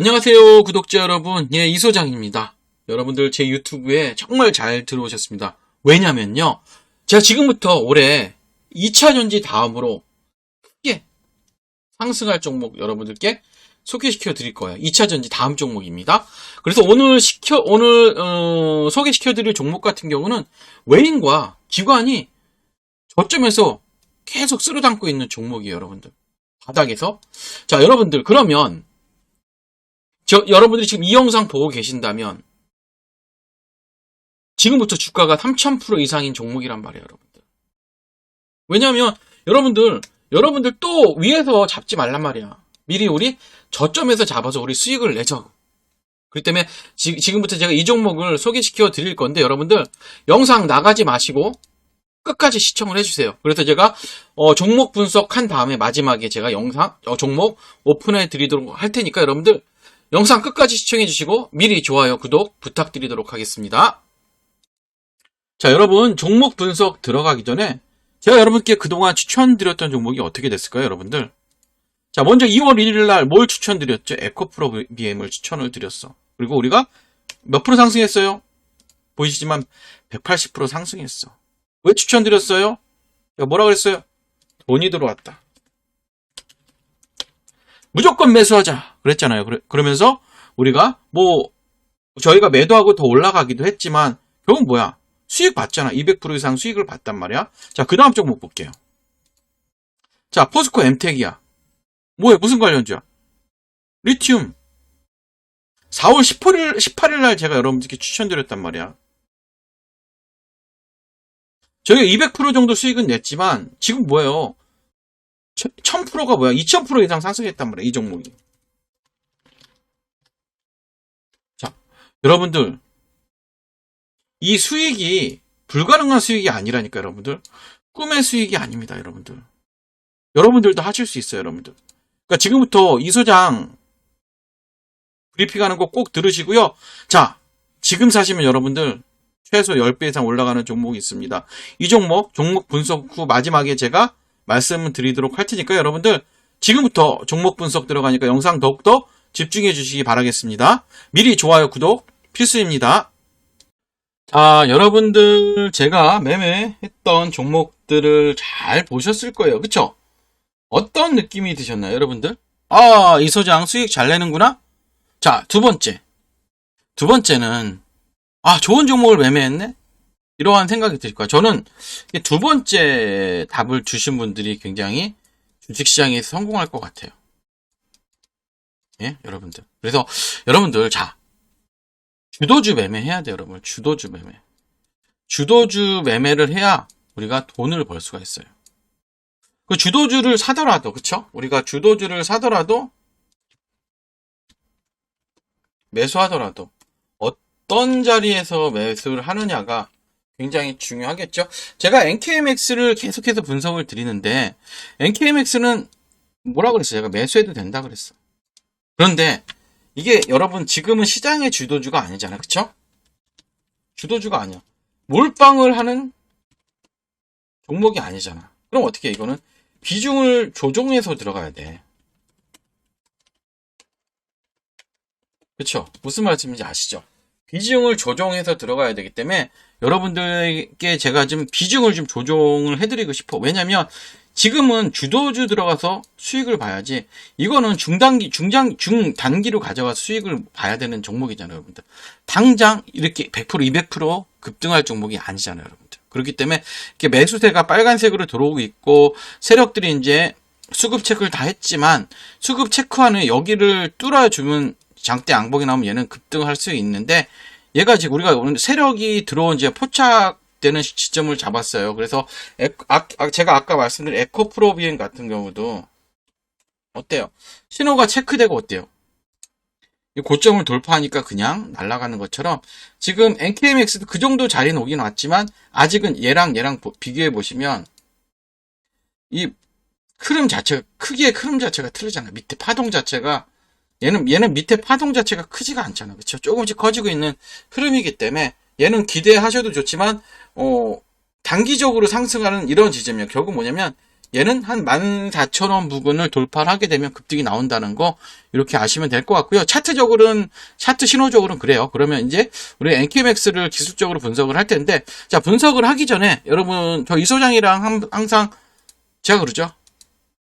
안녕하세요, 구독자 여러분. 예, 이소장입니다. 여러분들 제 유튜브에 정말 잘 들어오셨습니다. 왜냐면요. 제가 지금부터 올해 2차 전지 다음으로 크게 상승할 종목 여러분들께 소개시켜 드릴 거예요. 2차 전지 다음 종목입니다. 그래서 오늘 시켜, 오늘, 어, 소개시켜 드릴 종목 같은 경우는 외인과 기관이 저점에서 계속 쓸어 담고 있는 종목이에요, 여러분들. 바닥에서. 자, 여러분들, 그러면, 저, 여러분들이 지금 이 영상 보고 계신다면, 지금부터 주가가 3000% 이상인 종목이란 말이에요, 여러분들. 왜냐하면, 여러분들, 여러분들 또 위에서 잡지 말란 말이야. 미리 우리 저점에서 잡아서 우리 수익을 내자고. 그렇기 때문에 지, 지금부터 제가 이 종목을 소개시켜 드릴 건데, 여러분들, 영상 나가지 마시고, 끝까지 시청을 해주세요. 그래서 제가 어, 종목 분석한 다음에 마지막에 제가 영상 어, 종목 오픈해 드리도록 할 테니까 여러분들 영상 끝까지 시청해 주시고 미리 좋아요 구독 부탁드리도록 하겠습니다. 자 여러분 종목 분석 들어가기 전에 제가 여러분께 그동안 추천드렸던 종목이 어떻게 됐을까요 여러분들 자 먼저 2월 1일 날 뭘 추천드렸죠 에코프로 BM을 추천을 드렸어 그리고 우리가 몇 프로 상승했어요 보이시지만 180% 상승했어 왜 추천드렸어요? 뭐라 그랬어요? 돈이 들어왔다. 무조건 매수하자. 그랬잖아요. 그러, 면서 우리가 뭐 저희가 매도하고 더 올라가기도 했지만 결국 뭐야? 수익 받잖아. 200% 이상 수익을 받단 말이야. 자, 그 다음 종목 볼게요. 자, 포스코 엠텍이야. 뭐야? 무슨 관련주야? 리튬. 4월 18일, 18일 날 제가 여러분들께 추천드렸단 말이야. 저희가 200% 정도 수익은 냈지만 지금 뭐예요? 1000%가 뭐야? 2000% 이상 상승했단 말이야. 이 종목이. 자, 여러분들 이 수익이 불가능한 수익이 아니라니까 여러분들. 꿈의 수익이 아닙니다, 여러분들. 여러분들도 하실 수 있어요, 여러분들. 그러니까 지금부터 이 소장 브리핑하는 거 꼭 들으시고요. 자, 지금 사시면 여러분들 최소 10배 이상 올라가는 종목이 있습니다. 이 종목, 종목 분석 후 마지막에 제가 말씀을 드리도록 할 테니까 여러분들 지금부터 종목 분석 들어가니까 영상 더욱더 집중해 주시기 바라겠습니다. 미리 좋아요, 구독 필수입니다. 자, 여러분들 제가 매매했던 종목들을 잘 보셨을 거예요. 그쵸? 어떤 느낌이 드셨나요, 여러분들? 아, 이 소장 수익 잘 내는구나? 자, 두 번째. 두 번째는 아, 좋은 종목을 매매했네? 이러한 생각이 들 거야. 저는 두 번째 답을 주신 분들이 굉장히 주식시장에서 성공할 것 같아요. 예, 여러분들. 그래서 여러분들, 자, 주도주 매매 해야 돼요, 여러분. 주도주 매매. 주도주 매매를 해야 우리가 돈을 벌 수가 있어요. 그 주도주를 사더라도, 그쵸? 우리가 주도주를 사더라도, 매수하더라도, 어떤 자리에서 매수를 하느냐가 굉장히 중요하겠죠. 제가 NKMX를 계속해서 분석을 드리는데 NKMX는 뭐라 그랬어요? 제가 매수해도 된다 그랬어. 그런데 이게 여러분 지금은 시장의 주도주가 아니잖아. 그쵸? 주도주가 아니야. 몰빵을 하는 종목이 아니잖아. 그럼 어떻게 해, 이거는 비중을 조정해서 들어가야 돼. 그쵸? 무슨 말씀인지 아시죠? 비중을 조정해서 들어가야 되기 때문에 여러분들께 제가 좀 비중을 좀 조정을 해드리고 싶어. 왜냐면 지금은 주도주 들어가서 수익을 봐야지 이거는 중단기 중장 중단기로 가져가서 수익을 봐야 되는 종목이잖아요, 여러분들. 당장 이렇게 100% 200% 급등할 종목이 아니잖아요, 여러분들. 그렇기 때문에 이렇게 매수세가 빨간색으로 들어오고 있고 세력들이 이제 수급 체크를 다 했지만 수급 체크하는 여기를 뚫어주면 장대 양봉이 나오면 얘는 급등할 수 있는데 얘가 지금 우리가 오늘 세력이 들어온 이제 포착되는 시점을 잡았어요. 그래서 에, 아, 아, 제가 아까 말씀드린 에코프로 비행 같은 경우도 어때요? 신호가 체크되고 어때요? 이 고점을 돌파하니까 그냥 날아가는 것처럼 지금 NKMX도 그 정도 자리는 오긴 왔지만 아직은 얘랑 얘랑 비교해 보시면 이 흐름 자체가 크기의 흐름 자체가 틀리잖아요. 밑에 파동 자체가 얘는 얘는 밑에 파동 자체가 크지가 않잖아. 그렇죠? 조금씩 커지고 있는 흐름이기 때문에 얘는 기대하셔도 좋지만 어 단기적으로 상승하는 이런 지점이에요. 결국 뭐냐면 얘는 한 14,000원 부근을 돌파를 하게 되면 급등이 나온다는 거 이렇게 아시면 될 것 같고요. 차트적으로는 차트 신호적으로는 그래요. 그러면 이제 우리 NQMX를 기술적으로 분석을 할 텐데 자 분석을 하기 전에 여러분 저 이 소장이랑 함- 항상 제가 그러죠.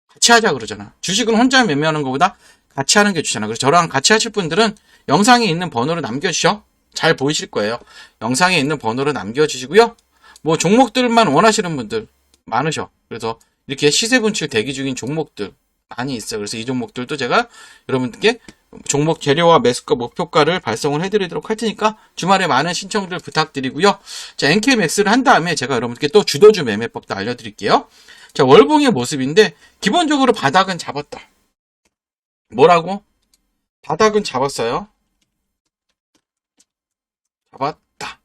같이 하자 그러잖아. 주식은 혼자 매매하는 것보다 같이 하는 게 좋잖아. 그래서 저랑 같이 하실 분들은 영상에 있는 번호를 남겨주셔. 잘 보이실 거예요. 영상에 있는 번호를 남겨주시고요. 뭐 종목들만 원하시는 분들 많으셔. 그래서 이렇게 시세 분출 대기 중인 종목들 많이 있어요. 그래서 이 종목들도 제가 여러분께 종목 재료와 매수가 목표가를 발송을 해드리도록 할 테니까 주말에 많은 신청들 부탁드리고요. 자, NKMX를 한 다음에 제가 여러분께 또 주도주 매매법도 알려드릴게요. 자, 월봉의 모습인데 기본적으로 바닥은 잡았다. 뭐라고? 바닥은 잡았어요. 잡았다.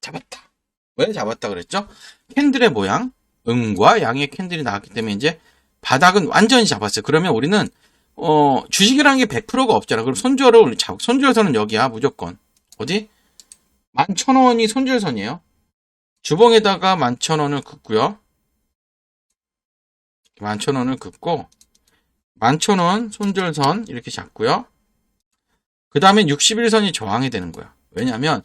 잡았다. 왜 잡았다 그랬죠? 캔들의 모양, 음과 양의 캔들이 나왔기 때문에 이제 바닥은 완전히 잡았어요. 그러면 우리는 어, 주식이라는 게 100%가 없잖아. 그럼 손절을 잡, 손절선은 여기야, 무조건. 어디? 11,000원이 손절선이에요. 주봉에다가 11,000원을 긋고요. 11,000원을 긋고 11,000원 손절선 이렇게 잡고요. 그 다음에 61선이 저항이 되는 거야. 왜냐하면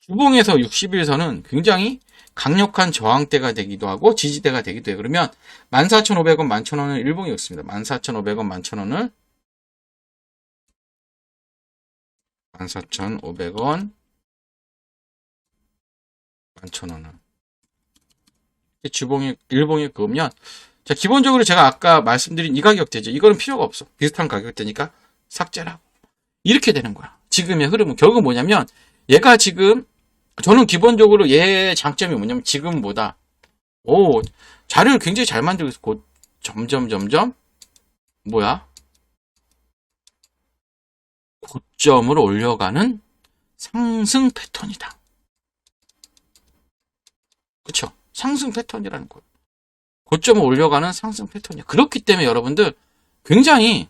주봉에서 61선은 굉장히 강력한 저항대가 되기도 하고 지지대가 되기도 해요. 그러면 14,500원, 11,000원을 일봉이 없습니다. 14,500원, 11,000원을 14,500원, 11,000원을 주봉이 일봉에 그으면 자 기본적으로 제가 아까 말씀드린 이 가격대죠. 이거는 필요가 없어. 비슷한 가격대니까 삭제를 하고 이렇게 되는 거야. 지금의 흐름은 결국 뭐냐면 얘가 지금 저는 기본적으로 얘 장점이 뭐냐면 지금보다 오 자료를 굉장히 잘 만들고 있어. 곧 점점 점점 뭐야 고점을 올려가는 상승 패턴이다. 그쵸? 상승 패턴이라는 거예요. 고점을 올려가는 상승 패턴이야. 그렇기 때문에 여러분들 굉장히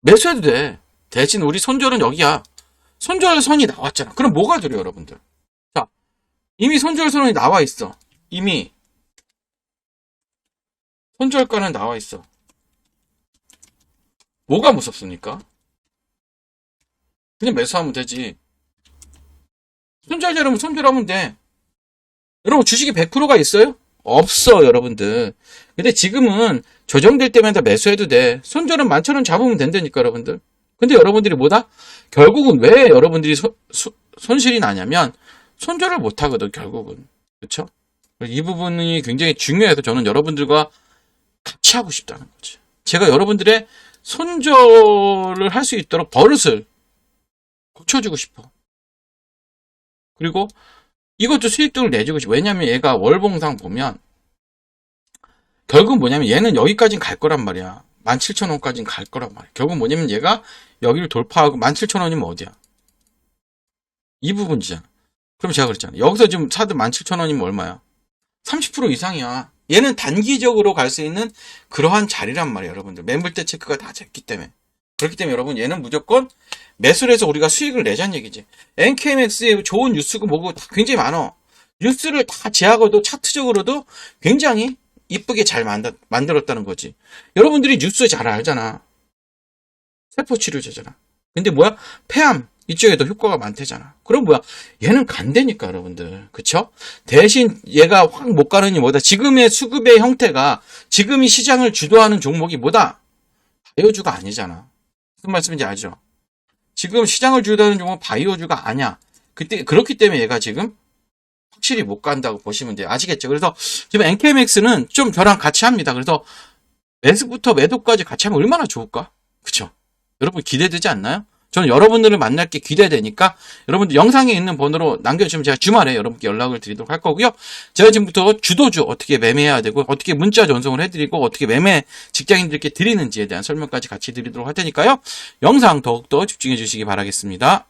매수해도 돼. 대신 우리 손절은 여기야. 손절 선이 나왔잖아. 그럼 뭐가 돼요, 여러분들? 자, 이미 손절 선이 나와 있어. 이미 손절가는 나와 있어. 뭐가 무섭습니까? 그냥 매수하면 되지. 손절되려면 손절하면 돼. 여러분 주식이 100%가 있어요? 없어 여러분들. 근데 지금은 조정될 때마다 매수해도 돼. 손절은 만천원 잡으면 된다니까 여러분들. 근데 여러분들이 뭐다? 결국은 왜 여러분들이 소- 수- 손실이 나냐면 손절을 못 하거든 결국은. 그렇죠? 이 부분이 굉장히 중요해서 저는 여러분들과 같이 하고 싶다는 거지. 제가 여러분들의 손절을 할 수 있도록 버릇을 고쳐주고 싶어. 그리고 이것도 수익등을 내주고 싶어. 왜냐면 얘가 월봉상 보면 결국 뭐냐면 얘는 여기까지는 갈 거란 말이야. 17,000원까지는 갈 거란 말이야. 결국 뭐냐면 얘가 여기를 돌파하고 17,000원이면 어디야? 이 부분이잖아. 그럼 제가 그랬잖아. 여기서 지금 사도 17,000원이면 얼마야? 30% 이상이야. 얘는 단기적으로 갈 수 있는 그러한 자리란 말이야, 여러분들. 매물대 체크가 다 됐기 때문에. 그렇기 때문에 여러분 얘는 무조건 매수를 해서 우리가 수익을 내자는 얘기지. NKMX에 좋은 뉴스가 뭐고 다 굉장히 많어. 뉴스를 다 제하고도 차트적으로도 굉장히 이쁘게 잘 만들, 만들었다는 거지. 여러분들이 뉴스 잘 알잖아. 세포치료제잖아. 근데 뭐야? 폐암 이쪽에 더 효과가 많대잖아. 그럼 뭐야? 얘는 간대니까 여러분들. 그쵸? 대신 얘가 확못이 뭐다? 지금의 수급의 형태가 지금 이 시장을 주도하는 종목이 뭐다? 바이오주가 아니잖아. 무슨 말씀인지 알죠? 지금 시장을 주도하는 종목은 바이오주가 아니야. 그때 그렇기 때문에 얘가 지금 확실히 못 간다고 보시면 돼요. 아시겠죠? 그래서 지금 NKMX는 좀 저랑 같이 합니다. 그래서 매수부터 매도까지 같이 하면 얼마나 좋을까? 그쵸? 여러분 기대되지 않나요? 저는 여러분들을 만날 게 기대되니까 여러분들 영상에 있는 번호로 남겨주시면 제가 주말에 여러분께 연락을 드리도록 할 거고요. 제가 지금부터 주도주 어떻게 매매해야 되고 어떻게 문자 전송을 해드리고 어떻게 매매 직장인들께 드리는지에 대한 설명까지 같이 드리도록 할 테니까요. 영상 더욱더 집중해 주시기 바라겠습니다.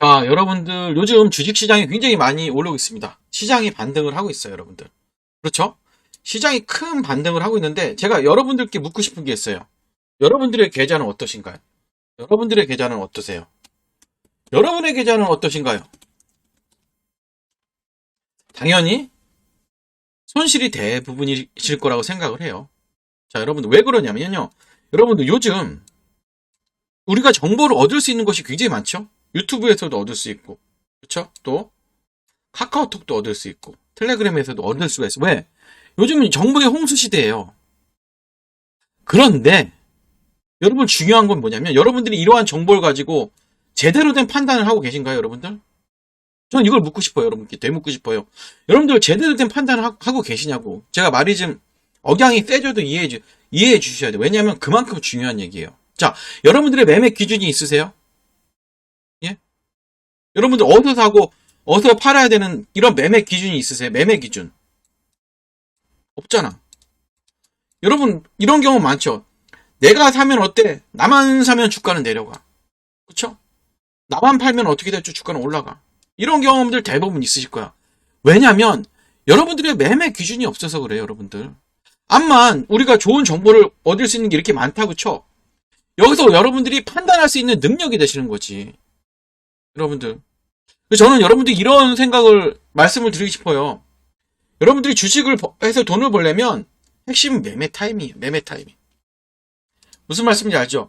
자, 여러분들 요즘 주식시장이 굉장히 많이 오르고 있습니다. 시장이 반등을 하고 있어요, 여러분들. 그렇죠? 시장이 큰 반등을 하고 있는데 제가 여러분들께 묻고 싶은 게 있어요. 여러분들의 계좌는 어떠신가요? 여러분들의 계좌는 어떠세요? 여러분의 계좌는 어떠신가요? 당연히 손실이 대부분이실 거라고 생각을 해요. 자, 여러분들 왜 그러냐면요. 여러분들 요즘 우리가 정보를 얻을 수 있는 것이 굉장히 많죠. 유튜브에서도 얻을 수 있고, 그렇죠? 또 카카오톡도 얻을 수 있고, 텔레그램에서도 얻을 수가 있어. 왜? 요즘은 정보의 홍수 시대예요. 그런데 여러분 중요한 건 뭐냐면 여러분들이 이러한 정보를 가지고 제대로 된 판단을 하고 계신가요, 여러분들? 저는 이걸 묻고 싶어요, 여러분께 되묻고 싶어요. 여러분들 제대로 된 판단을 하- 하고 계시냐고. 제가 말이 좀 억양이 세져도 이해해 주 이해해 주셔야 돼요. 왜냐하면 그만큼 중요한 얘기예요. 자, 여러분들의 매매 기준이 있으세요? 예? 여러분들 어디서 사고 어디서 팔아야 되는 이런 매매 기준이 있으세요? 매매 기준 없잖아. 여러분 이런 경우 많죠. 내가 사면 어때? 나만 사면 주가는 내려가. 그쵸? 나만 팔면 어떻게 될지 주가는 올라가. 이런 경험들 대부분 있으실 거야. 왜냐면 여러분들의 매매 기준이 없어서 그래요, 여러분들. 암만 우리가 좋은 정보를 얻을 수 있는 게 이렇게 많다고 쳐. 여기서 여러분들이 판단할 수 있는 능력이 되시는 거지. 여러분들. 저는 여러분들이 이런 생각을 말씀을 드리고 싶어요. 여러분들이 주식을 버- 해서 돈을 벌려면 핵심은 매매 타임이에요. 매매 타이밍. 무슨 말씀인지 알죠?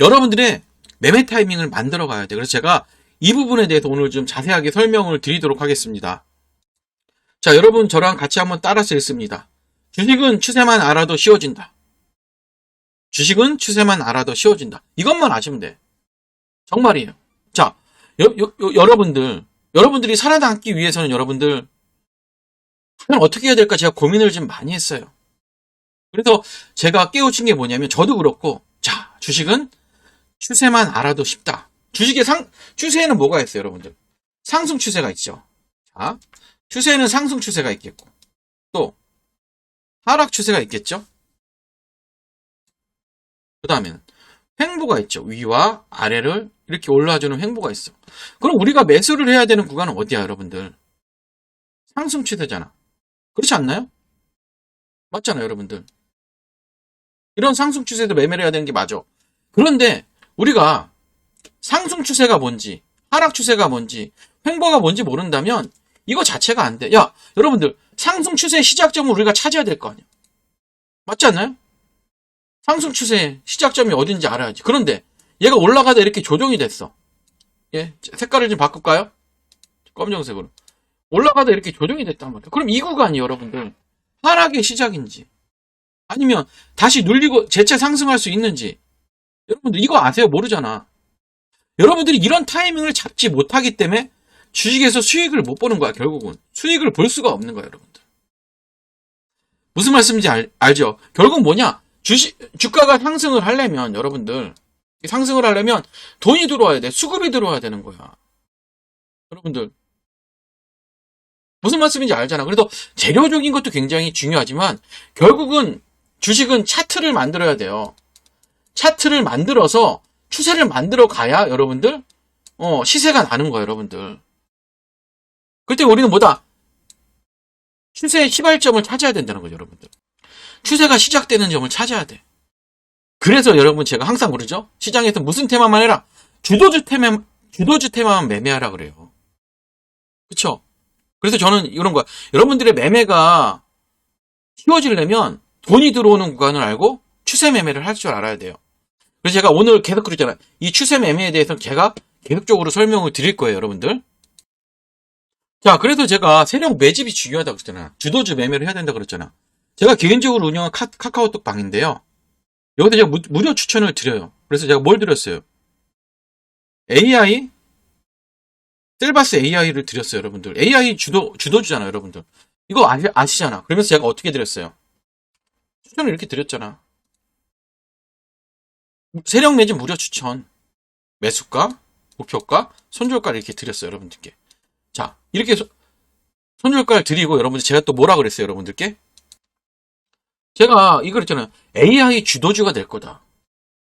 여러분들의 매매 타이밍을 만들어 가야 돼. 그래서 제가 이 부분에 대해서 오늘 좀 자세하게 설명을 드리도록 하겠습니다. 자, 여러분 저랑 같이 한번 따라서 읽습니다. 주식은 추세만 알아도 쉬워진다. 주식은 추세만 알아도 쉬워진다. 이것만 아시면 돼. 정말이에요. 자, 여, 여- 여- 여러분들, 여러분들이 살아남기 위해서는 여러분들, 과연 어떻게 해야 될까 제가 고민을 좀 많이 했어요. 그래서 제가 깨우친 게 뭐냐면, 저도 그렇고, 자, 주식은 추세만 알아도 쉽다. 주식의 상, 추세에는 뭐가 있어요, 여러분들? 상승 추세가 있죠. 자, 추세에는 상승 추세가 있겠고, 또, 하락 추세가 있겠죠? 그 다음에는 횡보가 있죠. 위와 아래를 이렇게 올라와주는 횡보가 있어. 그럼 우리가 매수를 해야 되는 구간은 어디야, 여러분들? 상승 추세잖아. 그렇지 않나요? 맞잖아요, 여러분들. 이런 상승 추세도 매매를 해야 되는 게 맞아. 그런데 우리가 상승 추세가 뭔지, 하락 추세가 뭔지, 횡보가 뭔지 모른다면 이거 자체가 안 돼. 야, 여러분들, 상승 추세의 시작점을 우리가 찾아야 될 거 아니야. 맞지 않나요? 상승 추세의 시작점이 어딘지 알아야지. 그런데 얘가 올라가다 이렇게 조정이 됐어. 예, 색깔을 좀 바꿀까요? 검정색으로. 올라가다 이렇게 조정이 됐단 말이야. 그럼 이 구간이 여러분들 하락의 시작인지 아니면 다시 눌리고 재차 상승할 수 있는지 여러분들 이거 아세요? 모르잖아. 여러분들이 이런 타이밍을 잡지 못하기 때문에 주식에서 수익을 못 보는 거야, 결국은. 수익을 볼 수가 없는 거야, 여러분들. 무슨 말씀인지 알, 알죠? 결국 뭐냐? 주식, 주가가 상승을 하려면, 여러분들, 상승을 하려면 돈이 들어와야 돼. 수급이 들어와야 되는 거야. 여러분들. 무슨 말씀인지 알잖아. 그래도 재료적인 것도 굉장히 중요하지만, 결국은 주식은 차트를 만들어야 돼요. 차트를 만들어서 추세를 만들어 가야 여러분들, 어, 시세가 나는 거예요, 여러분들. 그때 우리는 뭐다? 추세의 시발점을 찾아야 된다는 거죠, 여러분들. 추세가 시작되는 점을 찾아야 돼. 그래서 여러분 제가 항상 그러죠? 시장에서 무슨 테마만 해라. 주도주 테마, 주도주 테마만 매매하라 그래요. 그쵸? 그래서 저는 이런 거야. 여러분들의 매매가 쉬워지려면 돈이 들어오는 구간을 알고 추세 매매를 할 줄 알아야 돼요. 그래서 제가 오늘 계속 그러잖아요. 이 추세 매매에 대해서는 제가 계속적으로 설명을 드릴 거예요, 여러분들. 자, 그래서 제가 세력 매집이 중요하다고 그랬잖아. 주도주 매매를 해야 된다고 그랬잖아. 제가 개인적으로 운영한 카, 카카오톡 방인데요. 여기다 제가 무, 무료 추천을 드려요. 그래서 제가 뭘 드렸어요? AI? 셀바스 AI를 드렸어요, 여러분들. AI 주도, 주도주잖아요, 여러분들. 이거 아시, 아시잖아. 그러면서 제가 어떻게 드렸어요? 추천을 이렇게 드렸잖아. 세력 매집 무료 추천. 매수가, 목표가, 손절가를 이렇게 드렸어요, 여러분들께. 자, 이렇게 소- 손절가를 드리고 여러분들 제가 또 뭐라 그랬어요, 여러분들께? 제가 이거 그랬잖아요. AI 주도주가 될 거다.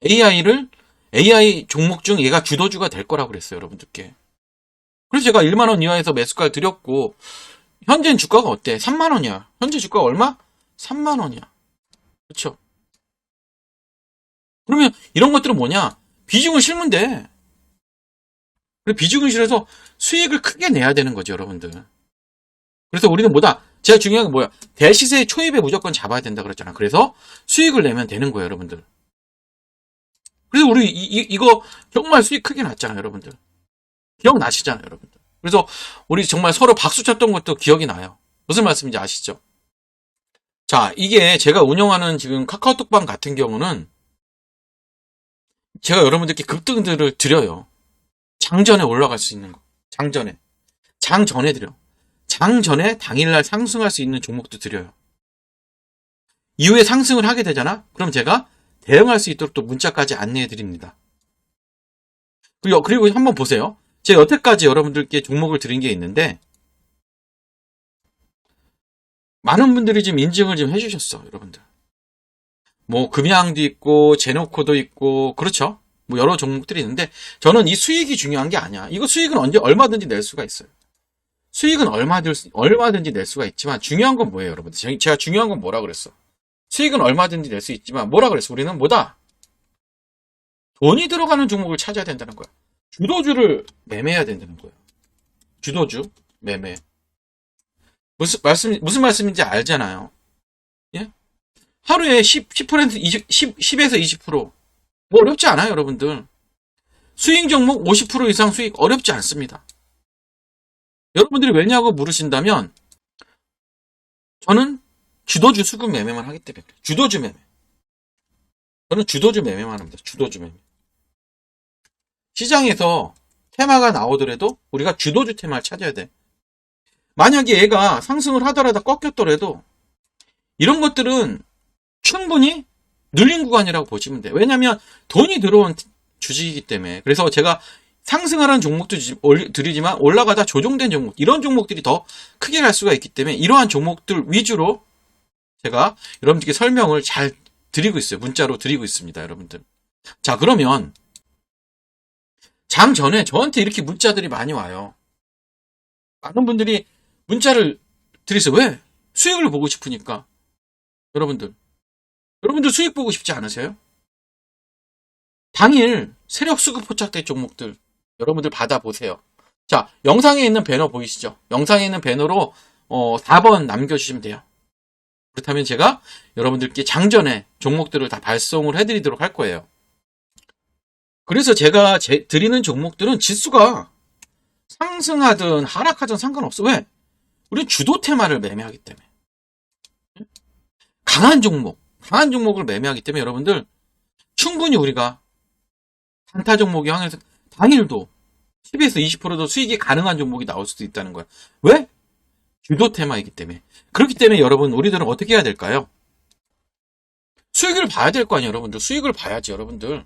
AI를 AI 종목 중 얘가 주도주가 될 거라고 그랬어요, 여러분들께. 그래서 제가 1만 원 이하에서 매수가를 드렸고 현재 주가가 어때? 3만 원이야. 현재 주가가 얼마? 3만 원이야. 그렇죠? 그러면 이런 것들은 뭐냐? 비중을 돼. 그리고 비중을 실어서 수익을 크게 내야 되는 거죠, 여러분들. 그래서 우리는 뭐다? 제가 중요한 건 뭐야? 대시세 초입에 무조건 잡아야 된다 그랬잖아. 그래서 수익을 내면 되는 거예요, 여러분들. 그래서 우리 이, 거 정말 수익 크게 났잖아요, 여러분들. 기억나시잖아요, 여러분들. 그래서 우리 정말 서로 박수 쳤던 것도 기억이 나요. 무슨 말씀인지 아시죠? 자, 이게 제가 운영하는 지금 카카오톡방 같은 경우는 제가 여러분들께 급등들을 드려요. 장전에 올라갈 수 있는 거. 장전에. 장전에 드려. 장전에 당일날 상승할 수 있는 종목도 드려요. 이후에 상승을 하게 되잖아? 그럼 제가 대응할 수 있도록 또 문자까지 안내해 드립니다. 그리고, 그리고 한번 보세요. 제가 여태까지 여러분들께 종목을 드린 게 있는데, 많은 분들이 지금 인증을 좀 해주셨어, 여러분들. 뭐, 금양도 있고, 제노코도 있고, 그렇죠? 뭐, 여러 종목들이 있는데, 저는 이 수익이 중요한 게 아니야. 이거 수익은 언제, 얼마든지 낼 수가 있어요. 수익은 얼마든지, 얼마든지 낼 수가 있지만, 중요한 건 뭐예요, 여러분들? 제- 제가 중요한 건 뭐라 그랬어? 수익은 얼마든지 낼 수 있지만, 뭐라 그랬어? 우리는 뭐다? 돈이 들어가는 종목을 찾아야 된다는 거야. 주도주를 매매해야 된다는 거예요. 주도주, 매매. 무슨 말씀, 무슨 말씀인지 알잖아요. 예? 하루에 10, 10%, 20, 10, 10에서 20%. 뭐 어렵지 않아요, 여러분들. 수익 종목 50% 이상 수익 어렵지 않습니다. 여러분들이 왜냐고 물으신다면, 저는 주도주 수급 매매만 하기 때문에. 주도주 매매. 저는 주도주 매매만 합니다. 주도주 매매. 시장에서 테마가 나오더라도 우리가 주도주 테마를 찾아야 돼. 만약에 얘가 상승을 하더라도 꺾였더라도 이런 것들은 충분히 눌린 구간이라고 보시면 돼요. 왜냐하면 돈이 들어온 주식이기 때문에. 그래서 제가 상승하라는 종목도 드리지만 올라가다 조정된 종목, 이런 종목들이 더 크게 갈 수가 있기 때문에 이러한 종목들 위주로 제가 여러분들께 설명을 잘 드리고 있어요. 문자로 드리고 있습니다, 여러분들. 자, 그러면 장 전에 저한테 이렇게 문자들이 많이 와요. 많은 분들이 문자를 드리세요. 왜? 수익을 보고 싶으니까. 여러분들. 여러분들 수익 보고 싶지 않으세요? 당일 세력 수급 포착된 종목들 여러분들 받아보세요. 자, 영상에 있는 배너 보이시죠? 영상에 있는 배너로 어, 4번 남겨주시면 돼요. 그렇다면 제가 여러분들께 장전에 종목들을 다 발송을 해드리도록 할 거예요. 그래서 제가 제- 드리는 종목들은 지수가 상승하든 하락하든 상관없어. 왜? 우리 주도 테마를 매매하기 때문에. 강한 종목, 강한 종목을 매매하기 때문에 여러분들 충분히 우리가 단타 종목이 항해서 당일도 10에서 20%도 수익이 가능한 종목이 나올 수도 있다는 거야. 왜? 주도 테마이기 때문에. 그렇기 때문에 여러분, 우리들은 어떻게 해야 될까요? 수익을 봐야 될 거 아니에요, 여러분들. 수익을 봐야지, 여러분들.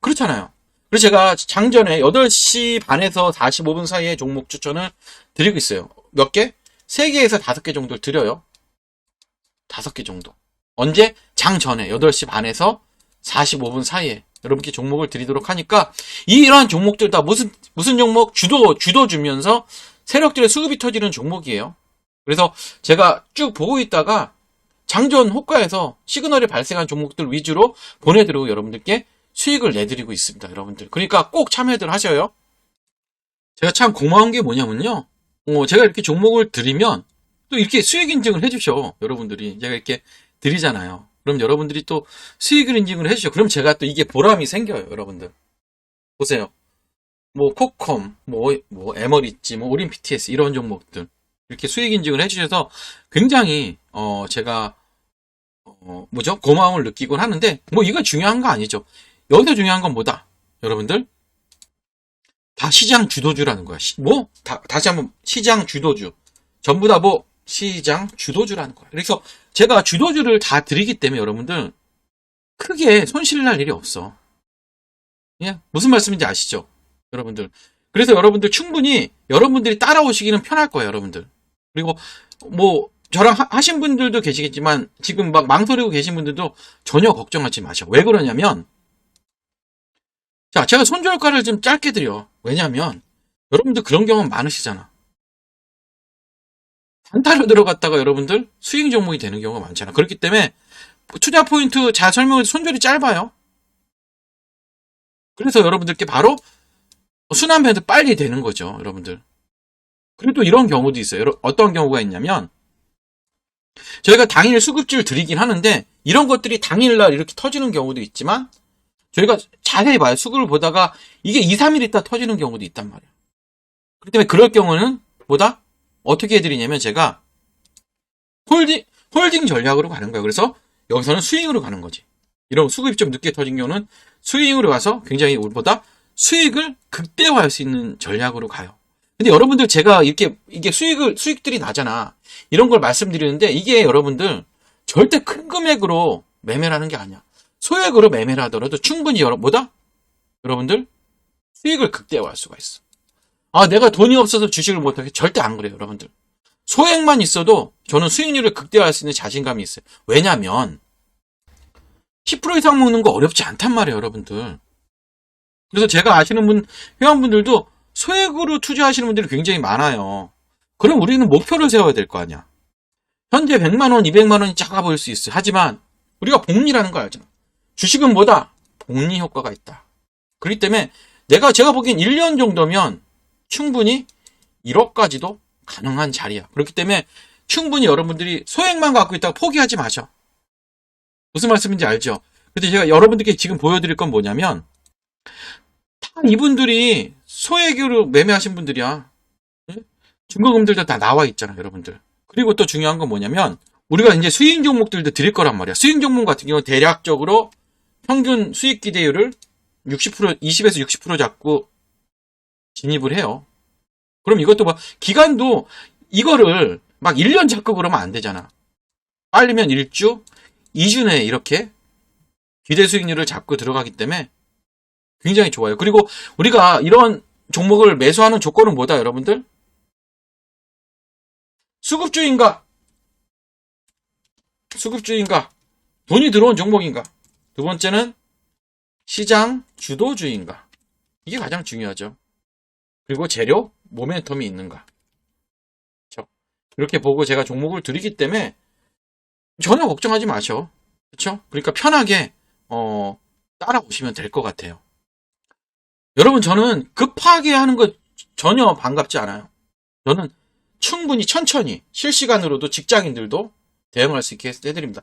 그렇잖아요. 그래서 제가 장전에 8시 반에서 45분 사이에 종목 추천을 드리고 있어요. 몇 개? 3개에서 5개 정도 드려요. 5개 정도. 언제? 장 전에 8시 반에서 45분 사이에 여러분께 종목을 드리도록 하니까 이러한 종목들 다 무슨 무슨 종목 주도 주도 주면서 세력들의 수급이 터지는 종목이에요. 그래서 제가 쭉 보고 있다가 장전 호가에서 시그널이 발생한 종목들 위주로 보내드리고 여러분들께 수익을 내드리고 있습니다, 여러분들. 그러니까 꼭 참여들 하셔요. 제가 참 고마운 게 뭐냐면요. 어, 제가 이렇게 종목을 드리면 또 이렇게 수익 인증을 해주셔, 여러분들이. 제가 이렇게 드리잖아요. 그럼 여러분들이 또 수익을 인증을 해주셔. 그럼 제가 또 이게 보람이 생겨요, 여러분들. 보세요. 뭐, 코컴, 뭐, 뭐, 에머리지, 뭐, 오린 PTS, 이런 종목들. 이렇게 수익 인증을 해주셔서 굉장히, 어, 제가, 어, 뭐죠? 고마움을 느끼곤 하는데, 뭐, 이건 중요한 거 아니죠. 여기서 중요한 건 뭐다? 여러분들? 다 시장 주도주라는 거야. 시- 뭐? 다, 다시 한번, 시장 주도주. 전부 다 뭐, 시장 주도주라는 거야. 그래서 제가 주도주를 다 드리기 때문에 여러분들, 크게 손실 날 일이 없어. 예? 무슨 말씀인지 아시죠? 여러분들. 그래서 여러분들 충분히 여러분들이 따라오시기는 편할 거예요, 여러분들. 그리고 뭐 저랑 하, 하신 분들도 계시겠지만 지금 막 망설이고 계신 분들도 전혀 걱정하지 마셔. 왜 그러냐면 자, 제가 손절가를 좀 짧게 드려. 왜냐면 여러분들 그런 경험 많으시잖아. 단타로 들어갔다가 여러분들 수익 종목이 되는 경우가 많잖아. 그렇기 때문에 투자 포인트 잘 설명을 손절이 짧아요. 그래서 여러분들께 바로 순환 배도 빨리 되는 거죠, 여러분들. 그리고 또 이런 경우도 있어요. 어떤 경우가 있냐면 저희가 당일 수급주를 드리긴 하는데 이런 것들이 당일날 이렇게 터지는 경우도 있지만 저희가 자세히 봐요. 수급을 보다가 이게 2, 3일 있다 터지는 경우도 있단 말이에요. 그렇기 때문에 그럴 경우는 뭐다? 어떻게 해드리냐면 제가 홀딩, 홀딩 전략으로 가는 거예요. 그래서 여기서는 스윙으로 가는 거지. 이런 수급이 좀 늦게 터진 경우는 스윙으로 가서 굉장히 우리보다 수익을 극대화할 수 있는 전략으로 가요. 근데 여러분들 제가 이렇게 이게 수익을 수익들이 나잖아. 이런 걸 말씀드리는데 이게 여러분들 절대 큰 금액으로 매매를 하는 게 아니야. 소액으로 매매를 하더라도 충분히 여러 뭐다? 여러분들 수익을 극대화할 수가 있어. 아, 내가 돈이 없어서 주식을 못하게 절대 안 그래요, 여러분들. 소액만 있어도 저는 수익률을 극대화할 수 있는 자신감이 있어요. 왜냐면 10% 이상 먹는 거 어렵지 않단 말이에요, 여러분들. 그래서 제가 아시는 분, 회원분들도 소액으로 투자하시는 분들이 굉장히 많아요. 그럼 우리는 목표를 세워야 될 거 아니야. 현재 100만원, 200만원이 작아 보일 수 있어요. 하지만 우리가 복리라는 걸 알잖아. 주식은 뭐다? 복리 효과가 있다. 그렇기 때문에 내가 제가 보기엔 1년 정도면 충분히 1억까지도 가능한 자리야. 그렇기 때문에 충분히 여러분들이 소액만 갖고 있다가 포기하지 마셔. 무슨 말씀인지 알죠? 근데 제가 여러분들께 지금 보여드릴 건 뭐냐면 다 이분들이 소액으로 매매하신 분들이야. 예? 중고금들도 다 나와 있잖아, 여러분들. 그리고 또 중요한 건 뭐냐면 우리가 이제 수익 종목들도 드릴 거란 말이야. 수익 종목 같은 경우는 대략적으로 평균 수익 기대율을 60% 20에서 60% 잡고 진입을 해요. 그럼 이것도 뭐 기간도 이거를 막 1년 잡고 그러면 안 되잖아. 빨리면 1주, 2주 내에 이렇게 기대 수익률을 잡고 들어가기 때문에 굉장히 좋아요. 그리고 우리가 이런 종목을 매수하는 조건은 뭐다, 여러분들? 수급주인가? 수급주인가? 돈이 들어온 종목인가? 두 번째는 시장 주도주인가? 이게 가장 중요하죠. 그리고 재료, 모멘텀이 있는가? 그렇죠? 이렇게 보고 제가 종목을 드리기 때문에 전혀 걱정하지 마셔. 그렇죠? 그러니까 편하게 어, 따라오시면 될 것 같아요. 여러분 저는 급하게 하는 거 전혀 반갑지 않아요. 저는 충분히 천천히 실시간으로도 직장인들도 대응할 수 있게 해드립니다.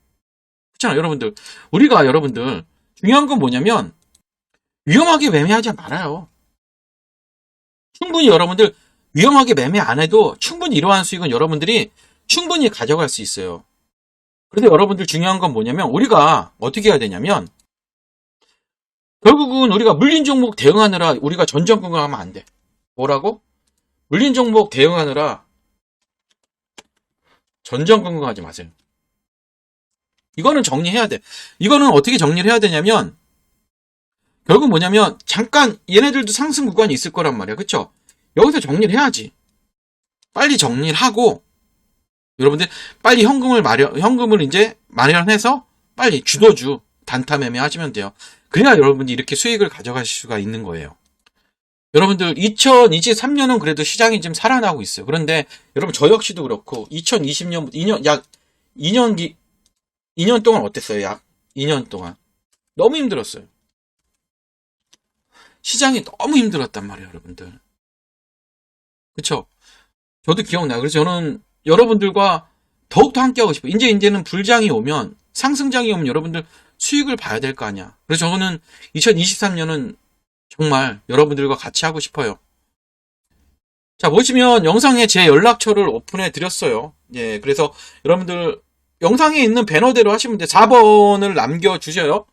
그렇잖아, 여러분들. 우리가 여러분들 중요한 건 뭐냐면 위험하게 매매하지 말아요. 충분히 여러분들 위험하게 매매 안 해도 충분히 이러한 수익은 여러분들이 충분히 가져갈 수 있어요. 그런데 여러분들 중요한 건 뭐냐면 우리가 어떻게 해야 되냐면 결국은 우리가 물린 종목 대응하느라 우리가 전전긍긍 하면 안 돼. 뭐라고? 물린 종목 대응하느라 전전긍긍하지 마세요. 이거는 정리해야 돼. 이거는 어떻게 정리를 해야 되냐면 결국 뭐냐면 잠깐 얘네들도 상승 구간이 있을 거란 말이야. 그쵸? 여기서 정리를 해야지. 빨리 정리를 하고 여러분들 빨리 현금을 마련 현금을 이제 마련해서 빨리 주도주 단타 매매 하시면 돼요. 그래야 여러분들이 이렇게 수익을 가져가실 수가 있는 거예요. 여러분들 2023년은 그래도 시장이 좀 살아나고 있어요. 그런데 여러분 저 역시도 그렇고 2020년 2년 약 2년 기 2년 동안 어땠어요? 약 2년 동안 너무 힘들었어요. 시장이 너무 힘들었단 말이에요, 여러분들. 그쵸? 저도 기억나요. 그래서 저는 여러분들과 더욱더 함께하고 싶어요. 이제, 이제는 불장이 오면, 상승장이 오면 여러분들 수익을 봐야 될 거 아니야. 그래서 저는 2023년은 정말 여러분들과 같이 하고 싶어요. 자, 보시면 영상에 제 연락처를 오픈해 드렸어요. 예, 그래서 여러분들 영상에 있는 배너대로 하시면 돼. 4번을 남겨주셔요.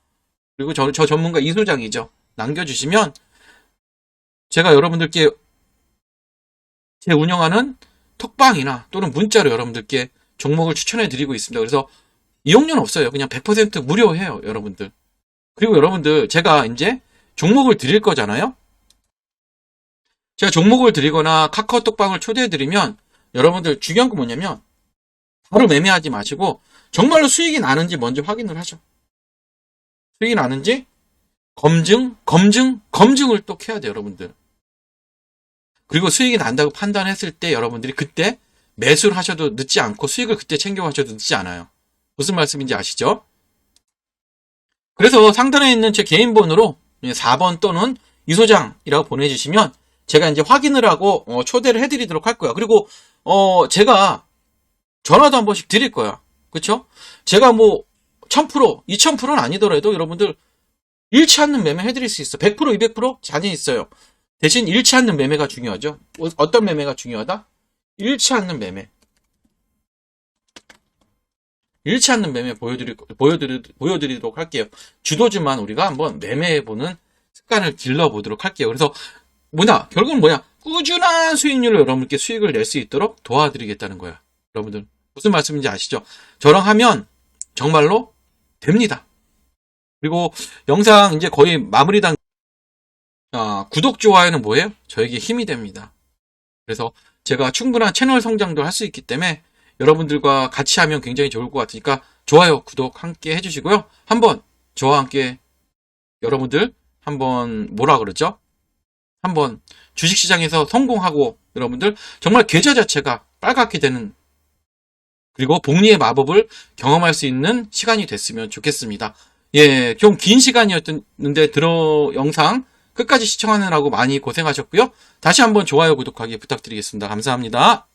그리고 저, 저 전문가 이 소장이죠. 남겨주시면 제가 여러분들께 제 운영하는 톡방이나 또는 문자로 여러분들께 종목을 추천해 드리고 있습니다. 그래서 이용료는 없어요. 그냥 100% 무료해요, 여러분들. 그리고 여러분들 제가 이제 종목을 드릴 거잖아요. 제가 종목을 드리거나 카카오톡방을 초대해 드리면 여러분들 중요한 건 뭐냐면 바로 매매하지 마시고 정말로 수익이 나는지 먼저 확인을 하죠. 수익이 나는지 검증, 검증, 검증을 또 해야 돼요, 여러분들. 그리고 수익이 난다고 판단했을 때 여러분들이 그때 매수를 하셔도 늦지 않고 수익을 그때 챙겨가셔도 늦지 않아요. 무슨 말씀인지 아시죠? 그래서 상단에 있는 제 개인 번호로 4번 또는 이 소장이라고 보내주시면 제가 이제 확인을 하고 어, 초대를 해드리도록 할 거야. 그리고 어, 제가 전화도 한 번씩 드릴 거야. 그쵸? 제가 뭐 1000%, 2000%는 아니더라도 여러분들 잃지 않는 매매 해드릴 수 있어. 100%, 200% 자신 있어요. 대신 잃지 않는 매매가 중요하죠. 어- 어떤 매매가 중요하다? 잃지 않는 매매. 잃지 않는 매매 보여드리, 보여드리, 보여드리도록 할게요. 주도주만 우리가 한번 매매해보는 습관을 길러보도록 할게요. 그래서 뭐냐? 결국은 뭐야? 꾸준한 수익률로 여러분께 수익을 낼 수 있도록 도와드리겠다는 거야. 여러분들. 무슨 말씀인지 아시죠? 저랑 하면 정말로 됩니다. 그리고 영상 이제 거의 마무리 단, 아, 구독, 좋아요는 뭐예요? 저에게 힘이 됩니다. 그래서 제가 충분한 채널 성장도 할 수 있기 때문에 여러분들과 같이 하면 굉장히 좋을 것 같으니까 좋아요, 구독 함께 해주시고요. 한번 저와 함께 여러분들 한번 뭐라 그러죠? 한번 주식시장에서 성공하고 여러분들 정말 계좌 자체가 빨갛게 되는 그리고 복리의 마법을 경험할 수 있는 시간이 됐으면 좋겠습니다. 예, 좀 긴 시간이었는데 들어 영상 끝까지 시청하느라고 많이 고생하셨고요. 다시 한번 좋아요, 구독하기 부탁드리겠습니다. 감사합니다.